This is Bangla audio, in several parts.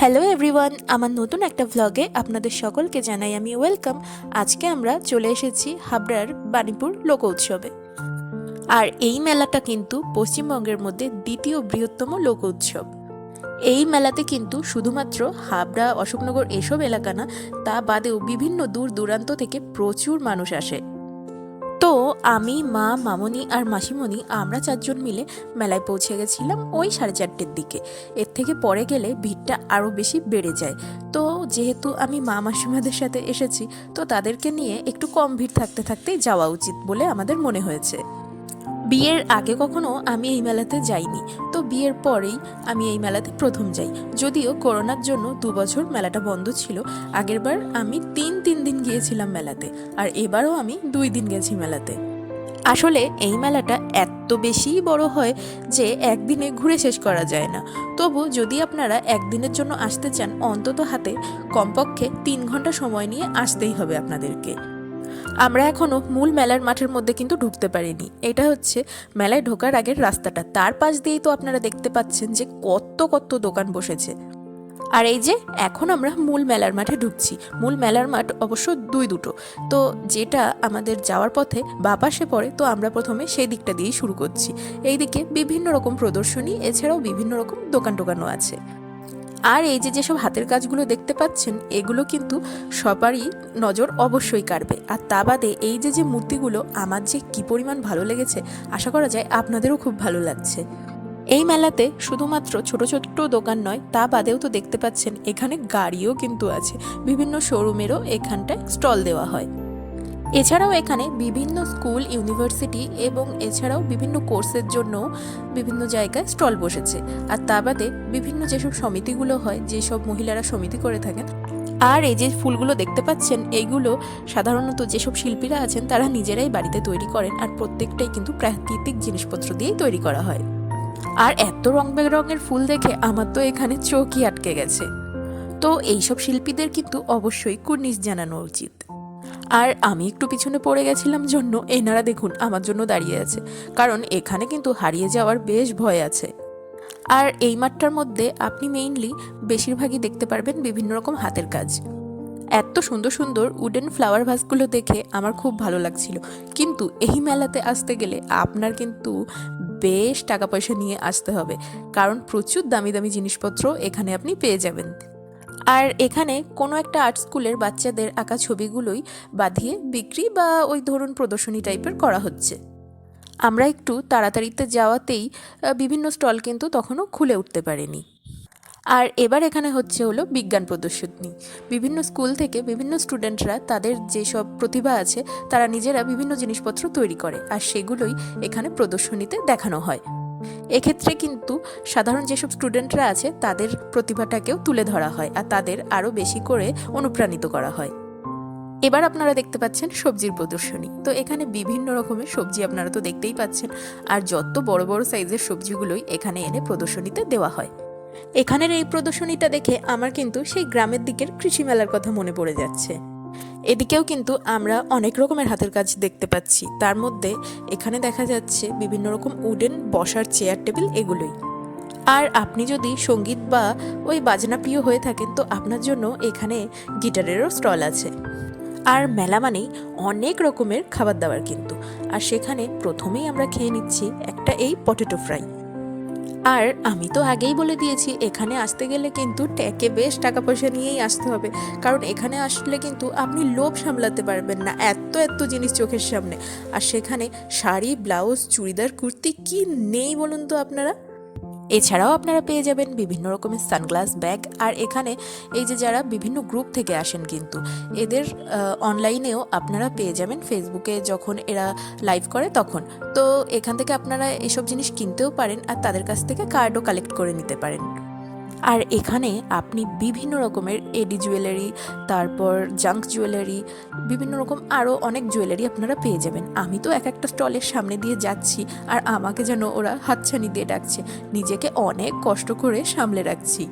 হ্যালো এভরিওয়ান আমার নতুন একটা ভ্লগে আপনাদের সকলকে জানাই আমি ওয়েলকাম আজকে আমরা চলে এসেছি হাবড়ার বাণীপুর লোক উৎসবে। আর এই মেলাটা কিন্তু পশ্চিমবঙ্গের মধ্যে দ্বিতীয় বৃহত্তম লোক উৎসব। এই মেলাতে কিন্তু শুধুমাত্র হাবড়া, অশোকনগর এসব এলাকা না, তা বাদেও বিভিন্ন দূর দূরান্ত থেকে প্রচুর মানুষ আসে। তো আমি, মা, মামনি আর মাসিমণি আমরা চারজন মিলে মেলায় পৌঁছে গেছিলাম ওই সাড়ে চারটের দিকে। এর থেকে পরে গেলে ভিড়টা আরও বেশি বেড়ে যায়। তো যেহেতু আমি মা, মাসিমাদের সাথে এসেছি, তো তাদেরকে নিয়ে একটু কম ভিড় থাকতে থাকতেই যাওয়া উচিত বলে আমাদের মনে হয়েছে। বিয়ের আগে কখনো আমি এই মেলাতে যাইনি। তো বিয়ের পরেই আমি এই মেলাতে প্রথম যাই। যদিও করোনার জন্য দু বছর মেলাটা বন্ধ ছিল, আগেরবার আমি তিন তিন দিন গিয়েছিলাম মেলাতে, আর এবারও আমি দুই দিন গেছি মেলাতে। আসলে এই মেলাটা এত বেশিই বড় হয় যে একদিনে ঘুরে শেষ করা যায় না। তবু যদি আপনারা একদিনের জন্য আসতে চান, অন্তত হাতে কমপক্ষে তিন ঘণ্টা সময় নিয়ে আসতেই হবে আপনাদেরকে। আমরা এখনও মূল মেলার মাঠের মধ্যে কিন্তু ঢুকতে পারিনি। এটা হচ্ছে মেলায় ঢোকার আগের রাস্তাটা। তার পাশ দিয়েই তো আপনারা দেখতে পাচ্ছেন যে কত কত দোকান বসেছে। আর এই যে, এখন আমরা মূল মেলার মাঠে ঢুকছি। মূল মেলার মাঠ অবশ্য দুই দুটো। তো যেটা আমাদের যাওয়ার পথে বা পাশে পড়ে, তো আমরা প্রথমে সেই দিকটা দিয়েই শুরু করছি। এই দিকে বিভিন্ন রকম প্রদর্শনী, এছাড়াও বিভিন্ন রকম দোকান টোকানও আছে। আর এই যে যেসব হাতের কাজগুলো দেখতে পাচ্ছেন, এগুলো কিন্তু সবারই নজর অবশ্যই কাড়বে। আর তা বাদে এই যে যে মূর্তিগুলো, আমার যে কি পরিমাণ ভালো লেগেছে, আশা করা যায় আপনাদেরও খুব ভালো লাগছে। এই মেলাতে শুধুমাত্র ছোট ছোট দোকান নয়, তা বাদেও তো দেখতে পাচ্ছেন এখানে গাড়িও কিন্তু আছে। বিভিন্ন শোরুমেরও এখানটায় স্টল দেওয়া হয়। এছাড়াও এখানে বিভিন্ন স্কুল, ইউনিভার্সিটি এবং এছাড়াও বিভিন্ন কোর্সের জন্য বিভিন্ন জায়গায় স্টল বসেছে। আর তা বাদে বিভিন্ন যেসব সমিতিগুলো হয়, যেসব মহিলারা সমিতি করে থাকেন, আর এই যে ফুলগুলো দেখতে পাচ্ছেন এইগুলো সাধারণত যেসব শিল্পীরা আছেন, তারা নিজেরাই বাড়িতে তৈরি করেন আর প্রত্যেকটাই কিন্তু প্রাকৃতিক জিনিসপত্র দিয়েই তৈরি করা হয়। আর এত রং বেরঙের ফুল দেখে আমার তো এখানে চোখই আটকে গেছে। তো এইসব শিল্পীদের কিন্তু অবশ্যই কুর্নিশ জানানো উচিত। আর আমি একটু পিছনে পড়ে গেছিলাম জন্য এনারা দেখুন আমার জন্য দাঁড়িয়ে আছে, কারণ এখানে কিন্তু হারিয়ে যাওয়ার বেশ ভয় আছে। আর এই মাঠটার মধ্যে আপনি মেইনলি বেশিরভাগই দেখতে পারবেন বিভিন্ন রকম হাতের কাজ। এত সুন্দর সুন্দর উডেন ফ্লাওয়ার ভাসগুলো দেখে আমার খুব ভালো লাগছিল। কিন্তু এই মেলাতে আসতে গেলে আপনার কিন্তু বেশ টাকা পয়সা নিয়ে আসতে হবে, কারণ প্রচুর দামি দামি জিনিসপত্র এখানে আপনি পেয়ে যাবেন। আর এখানে কোনো একটা আর্ট স্কুলের বাচ্চাদের আঁকা ছবিগুলোই বাঁধিয়ে বিক্রি বা ওই ধরুন প্রদর্শনী টাইপের করা হচ্ছে। আমরা একটু তাড়াতাড়িতে যাওয়াতেই বিভিন্ন স্টল কিন্তু তখনও খুলে উঠতে পারেনি। আর এবার এখানে হচ্ছে হলো বিজ্ঞান প্রদর্শনী। বিভিন্ন স্কুল থেকে বিভিন্ন স্টুডেন্টরা তাদের যেসব প্রতিভা আছে, তারা নিজেরা বিভিন্ন জিনিসপত্র তৈরি করে। আর সেগুলোই এখানে প্রদর্শনীতে দেখানো হয়। এক্ষেত্রে কিন্তু সাধারণ যেসব স্টুডেন্টরা আছে, তাদের প্রতিভাটাকেও তুলে ধরা হয় আর তাদের আরও বেশি করে অনুপ্রাণিত করা হয়। এবার আপনারা দেখতে পাচ্ছেন সবজির প্রদর্শনী। তো এখানে বিভিন্ন রকমের সবজি আপনারা তো দেখতেই পাচ্ছেন। আর যত বড় বড় সাইজের সবজিগুলোই এখানে এনে প্রদর্শনীতে দেওয়া হয়। এখানের এই প্রদর্শনীটা দেখে আমার কিন্তু সেই গ্রামের দিকের কৃষি মেলার কথা মনে পড়ে যাচ্ছে। এদিকেও কিন্তু আমরা অনেক রকমের হাতের কাজ দেখতে পাচ্ছি। তার মধ্যে এখানে দেখা যাচ্ছে বিভিন্ন রকম উডেন বসার চেয়ার টেবিল এগুলোই। আর আপনি যদি সংগীত বা ওই বাজনা প্রিয় হয়ে থাকেন, তো আপনার জন্য এখানে গিটারেরও স্টল আছে। আর মেলা মানেই অনেক রকমের খাবার দাবার কিন্তু। আর সেখানে প্রথমেই আমরা খেয়ে নিচ্ছি একটা এই পটেটো ফ্রাই। আর আমি তো আগেই বলে দিয়েছি, এখানে আসতে গেলে কিন্তু ট্যাকে বেশ টাকা পয়সা নিয়েই আসতে হবে। কারণ এখানে আসলে কিন্তু আপনি লোভ সামলাতে পারবেন না এত এত জিনিস চোখের সামনে। আর সেখানে শাড়ি, ব্লাউজ, চুড়িদার, কুর্তি কি নেই বলুন তো আপনারা? এছাড়াও আপনারা পেয়ে যাবেন বিভিন্ন রকমের সানগ্লাস ব্যাগ। আর এখানে এই যে যারা বিভিন্ন গ্রুপ থেকে আসেন কিন্তু, এদের অনলাইনেও আপনারা পেয়ে যাবেন ফেসবুকে যখন এরা লাইভ করে তখন। তো এখান থেকে আপনারা এসব জিনিস কিনতেও পারেন আর তাদের কাছ থেকে কার্ডও কালেক্ট করে নিতে পারেন। আর এখানে আপনি বিভিন্ন রকমের এডি জুয়েলারি তারপর জাঙ্ক জুয়েলারি বিভিন্ন রকম আরও অনেক জুয়েলারি আপনারা পেয়ে যাবেন। আমি তো এক একটা স্টলের সামনে দিয়ে যাচ্ছি আর আমাকে যেন ওরা হাতছানি দিয়ে ডাকছে। নিজেকে অনেক কষ্ট করে সামলে রাখছি।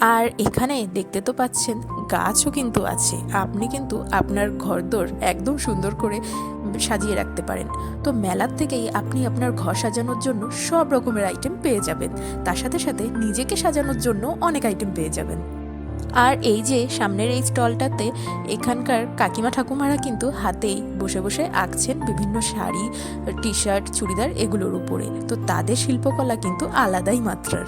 আর এখানে দেখতে তো পাচ্ছেন, গাছও কিন্তু আছে। আপনি কিন্তু আপনার ঘরদোর একদম সুন্দর করে সাজিয়ে রাখতে পারেন। তো মেলার থেকেই আপনি আপনার ঘর সাজানোর জন্য সব রকমের আইটেম পেয়ে যাবেন। তার সাথে সাথে নিজেকে সাজানোর জন্য অনেক আইটেম পেয়ে যাবেন। আর এই যে সামনের এই স্টলটাতে এখানকার কাকিমা ঠাকুমারা কিন্তু হাতেই বসে বসে আঁকছেন বিভিন্ন শাড়ি টি শার্ট চুড়িদার এগুলোর উপরে। তো তাদের শিল্পকলা কিন্তু আলাদাই মাত্রার।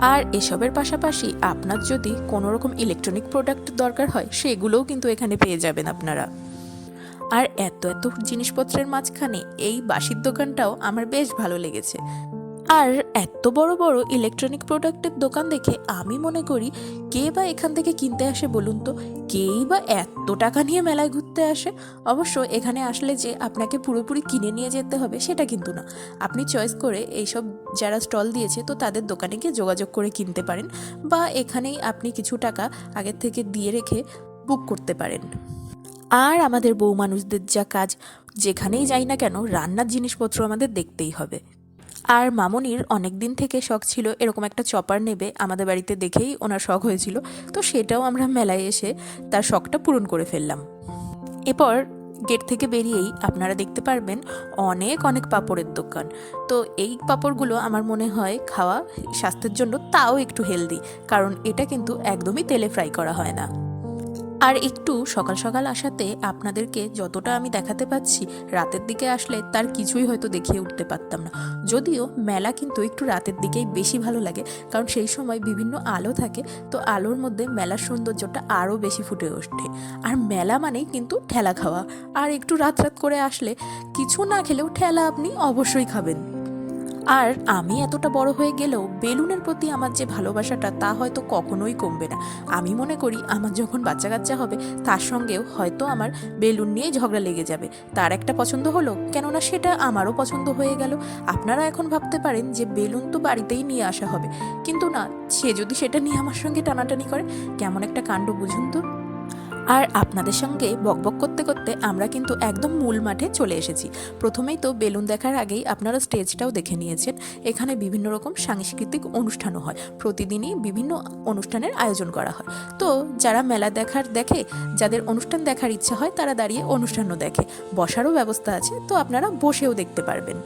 আর এসবের পাশাপাশি আপনার যদি কোনো রকম ইলেকট্রনিক প্রোডাক্ট দরকার হয়, সেগুলোও কিন্তু এখানে পেয়ে যাবেন আপনারা। আর এত এত জিনিসপত্রের মাঝখানে এই বাসির দোকানটাও আমার বেশ ভালো লেগেছে। আর এত বড় বড় ইলেকট্রনিক প্রোডাক্টের দোকান দেখে আমি মনে করি, কে বা এখান থেকে কিনতে আসে বলুন তো? কেই বা এত টাকা নিয়ে মেলায় ঘুরতে আসে? অবশ্য এখানে আসলে যে আপনাকে পুরোপুরি কিনে নিয়ে যেতে হবে সেটা কিন্তু না। আপনি চয়েস করে এইসব যারা স্টল দিয়েছে তো তাদের দোকানে গিয়ে যোগাযোগ করে কিনতে পারেন বা এখানেই আপনি কিছু টাকা আগের থেকে দিয়ে রেখে বুক করতে পারেন। আর আমাদের বউ মানুষদের যা কাজ, যেখানেই যাই না কেন রান্নার জিনিসপত্র আমাদের দেখতেই হবে। আর মামনির অনেক দিন থেকে শখ ছিল এরকম একটা চপার নেবে, আমাদের বাড়িতে দেখেই ওনার শখ হয়েছিল। তো সেটাও আমরা মেলায় এসে তার শখটা পূরণ করে ফেললাম। এরপর গেট থেকে বেরিয়েই আপনারা দেখতে পারবেন অনেক অনেক পাপড়ের দোকান। তো এই পাপড়গুলো আমার মনে হয় খাওয়া স্বাস্থ্যের জন্য তাও একটু হেলদি কারণ এটা কিন্তু একদমই তেলে ফ্রাই করা হয় না। আর একটু সকাল সকাল আসাতে আপনাদেরকে যতটা আমি দেখাতে পাচ্ছি, রাতের দিকে আসলে তার কিছুই হয়তো দেখিয়ে উঠতে পারতাম না। যদিও মেলা কিন্তু একটু রাতের দিকেই বেশি ভালো লাগে, কারণ সেই সময় বিভিন্ন আলো থাকে, তো আলোর মধ্যে মেলার সৌন্দর্যটা আরও বেশি ফুটে ওঠে। আর মেলা মানেই কিন্তু ঠেলা খাওয়া। আর একটু রাত রাত করে আসলে কিছু না খেলেও ঠেলা আপনি অবশ্যই খাবেন। আর আমি এতটা বড় হয়ে গেলেও বেলুনের প্রতি আমার যে ভালোবাসাটা তা হয়তো কখনোই কমবে না। আমি মনে করি আমার যখন বাচ্চা কাচ্চা হবে, তার সঙ্গেও হয়তো আমার বেলুন নিয়ে ঝগড়া লেগে যাবে। তার একটা পছন্দ হলো, কেননা সেটা আমারও পছন্দ হয়ে গেল। আপনারা এখন ভাবতে পারেন যে বেলুন তো বাড়িতেই নিয়ে আসা হবে। কিন্তু না, সে যদি সেটা নিয়ে আমার সঙ্গে টানাটানি করে, কেমন একটা কাণ্ড বুঝুন তো। আর আপনাদের সঙ্গে বকবক করতে করতে আমরা কিন্তু একদম মূল মাঠে চলে এসেছি। প্রথমেই তো বেলুন দেখার আগেই আপনারা স্টেজটাও দেখে নিয়েছেন। এখানে বিভিন্ন রকম সাংস্কৃতিক অনুষ্ঠানও হয়। প্রতিদিনই বিভিন্ন অনুষ্ঠানের আয়োজন করা হয়। তো যারা মেলা দেখার দেখে, যাদের অনুষ্ঠান দেখার ইচ্ছা হয়, তারা দাঁড়িয়ে অনুষ্ঠানও দেখে। বসারও ব্যবস্থা আছে, তো আপনারা বসেও দেখতে পারবেন।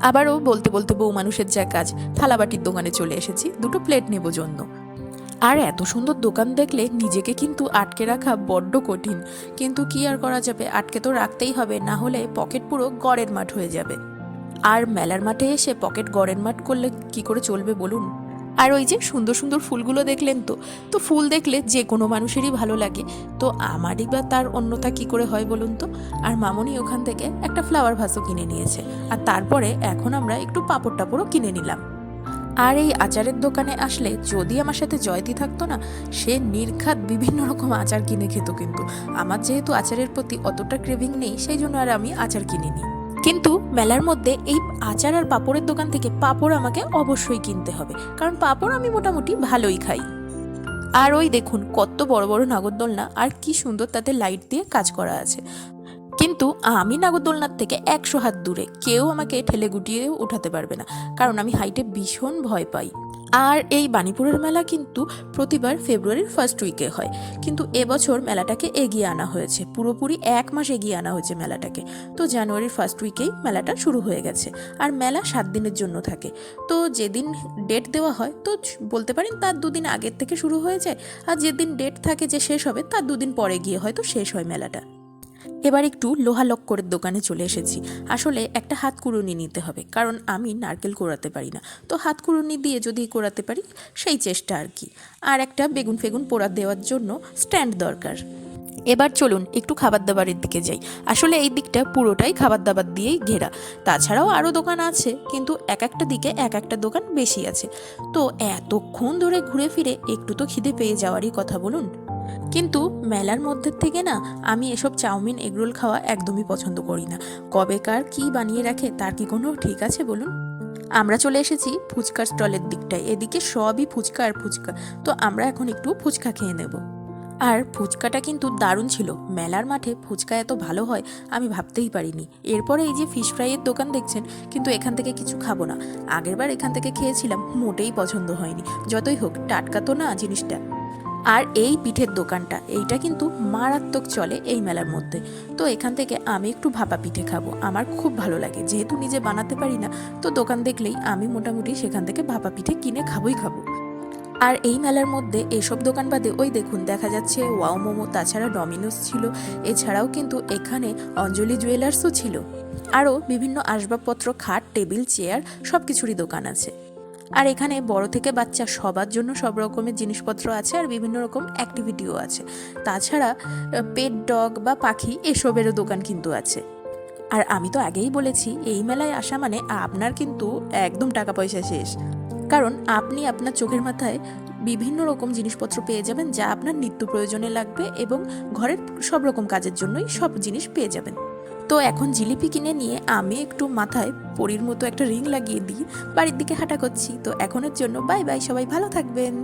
আবারও বলতে বলতে বউ মানুষের যা কাজ, থালাবাটির দোকানে চলে এসেছি। দুটো প্লেট নেব জন্য। আর এত সুন্দর দোকান দেখলে নিজেকে কিন্তু আটকে রাখা বড্ড কঠিন। কিন্তু কি আর করা যাবে? আটকে তো রাখতেই হবে, না হলে পকেট পুরো গড়ের মাঠ হয়ে যাবে। আর মেলার মাঠে এসে পকেট গড়ের মাঠ করলে কি করে চলবে বলুন? আর ওই যে সুন্দর সুন্দর ফুলগুলো দেখলেন তো? তো ফুল দেখলে যে কোনো মানুষেরই ভালো লাগে। তো আমারই বা তার অন্যতা কি করে হয় বলুন তো? আর মামনি ওখান থেকে একটা ফ্লাওয়ার ভাসও কিনে নিয়েছে। আর তারপরে এখন আমরা একটু পাপড় টাপড়ও কিনে নিলাম। আর এই আচারের দোকানে আসলে যদি আমার সাথে জয়তি থাকতো না, সে নির্ঘাত বিভিন্ন রকম আচার কিনে খেত কিন্তু। আমার যেহেতু আচারের প্রতি অতটা ক্রেভিং নেই, সেই জন্য আর আমি আচার কিনিনি। কিন্তু মেলার মধ্যে এই আচার আর পাপড়ের দোকান থেকে পাপড় আমাকে অবশ্যই কিনতে হবে, কারণ পাপড় আমি মোটামুটি ভালোই খাই। আর ওই দেখুন, কত বড় বড় নাগরদোলনা, আর কি সুন্দর তাতে লাইট দিয়ে কাজ করা আছে। কিন্তু আমি নাগরদোলনার থেকে একশো হাত দূরে কেউ আমাকে ঠেলে গুটিয়ে উঠাতে পারবে না, কারণ আমি হাইটে ভীষণ ভয় পাই। আর এই বাণীপুরের মেলা কিন্তু প্রতিবার ফেব্রুয়ারির ফার্স্ট উইকে হয়। কিন্তু এবছর মেলাটাকে এগিয়ে আনা হয়েছে। পুরোপুরি এক মাস এগিয়ে আনা হয়েছে মেলাটাকে। তো জানুয়ারির ফার্স্ট উইকেই মেলাটা শুরু হয়ে গেছে। আর মেলা সাত দিনের জন্য থাকে। তো যেদিন ডেট দেওয়া হয়, তো বলতে পারেন তার দুদিন আগের থেকে শুরু হয়ে যায়। আর যেদিন ডেট থাকে যে শেষ হবে, তার দুদিন পরে গিয়ে হয়তো শেষ হয় মেলাটা। এবার একটু লোহা লক্করের দোকানে চলে এসেছি। আসলে একটা হাত কুড়ুনি নিতে হবে, কারণ আমি নারকেল কোড়াতে পারি না। তো হাত কুড়ুনি দিয়ে যদি কোড়াতে পারি, সেই চেষ্টা আর কি। আর একটা বেগুন ফেগুন পোড়া দেওয়ার জন্য স্ট্যান্ড দরকার। এবার চলুন একটু খাবার দাবারের দিকে যাই। আসলে এই দিকটা পুরোটাই খাবার দাবার দিয়েই ঘেরা। তাছাড়াও আরও দোকান আছে, কিন্তু এক একটা দিকে এক একটা দোকান বেশি আছে। তো এতক্ষণ ধরে ঘুরে ফিরে একটু তো খিদে পেয়ে যাওয়ারই কথা বলুন। কিন্তু মেলার মধ্যে থেকে না, আমি এসব চাউমিন, এগরোল খাওয়া একদমই পছন্দ করি না। কবেকার কি বানিয়ে রাখে, তার কি কোনো ঠিক আছে বলুন? আমরা চলে এসেছি ফুচকার স্টলের দিকটায়। এদিকে সবই ফুচকা আর ফুচকা। তো আমরা এখন একটু ফুচকা খেয়ে নেব। আর ফুচকাটা কিন্তু দারুণ ছিল। মেলার মাঠে ফুচকা এত ভালো হয়, আমি ভাবতেই পারিনি। এরপরে এই যে ফিশ ফ্রাইয়ের দোকান দেখছেন, কিন্তু এখান থেকে কিছু খাব না। আগেরবার এখান থেকে খেয়েছিলাম, মোটেই পছন্দ হয়নি। যতই হোক, টাটকা তো না জিনিসটা। আর এই পিঠের দোকানটা, এইটা কিন্তু মারাত্মক চলে এই মেলার মধ্যে। তো এখান থেকে আমি একটু ভাপা পিঠে খাব, আমার খুব ভালো লাগে। যেহেতু নিজে বানাতে পারি না, তো দোকান দেখলেই আমি মোটামুটি সেখান থেকে ভাপা পিঠে কিনে খাবোই খাব। আর এই মেলার মধ্যে এসব দোকান বাদে, ওই দেখুন, দেখা যাচ্ছে ওয়াও মোমো, তাছাড়া ডমিনোস ছিল। এছাড়াও কিন্তু এখানে অঞ্জলি জুয়েলার্সও ছিল। আরও বিভিন্ন আসবাবপত্র, খাট, টেবিল, চেয়ার সব কিছুরই দোকান আছে। আর এখানে বড় থেকে বাচ্চা সবার জন্য সব রকমের জিনিসপত্র আছে আর বিভিন্ন রকম অ্যাক্টিভিটিও আছে। তাছাড়া পেট ডগ বা পাখি এসবেরও দোকান কিন্তু আছে। আর আমি তো আগেই বলেছি, এই মেলায় আসা মানে আপনার কিন্তু একদম টাকা পয়সা শেষ। কারণ আপনি আপনার চোখের মাথায় বিভিন্ন রকম জিনিসপত্র পেয়ে যাবেন যা আপনার নিত্য প্রয়োজনে লাগবে এবং ঘরের সব রকম কাজের জন্যই সব জিনিস পেয়ে যাবেন। তো এখন জিলিপি কিনে নিয়ে আমি একটু মাথায় পরির মতো একটা রিং লাগিয়ে দিই, বাড়ির দিকে হাঁটা করছি। তো এখনের জন্য বাই বাই সবাই ভালো থাকবেন।